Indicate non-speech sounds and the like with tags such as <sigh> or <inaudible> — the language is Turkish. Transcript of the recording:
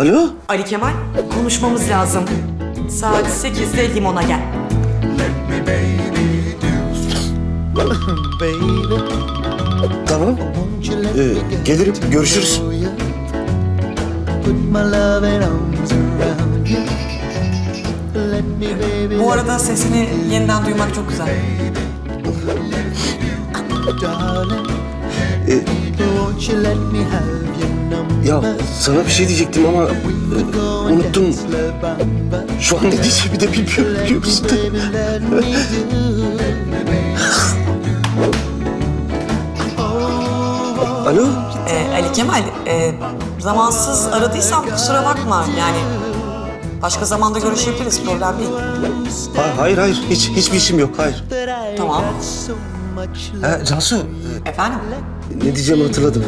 Alo? Ali Kemal, konuşmamız lazım. Saat 8'de limona gel. Tamam. Ee, gelirim. Görüşürüz. Bu arada sesini yeniden duymak çok güzel. darling. Ya sana bir şey diyecektim ama e, unuttum. Şu an ne diyeceğimi de bilmiyorum biliyor musun? <laughs> Alo? Ee, Ali Kemal, e, zamansız aradıysam kusura bakma. Yani başka zamanda görüşebiliriz, problem değil. Ha, hayır hayır. Hiç hiçbir işim yok. Hayır. Tamam. Ha, Cansu. Efendim? e, Ne diyeceğimi hatırladım.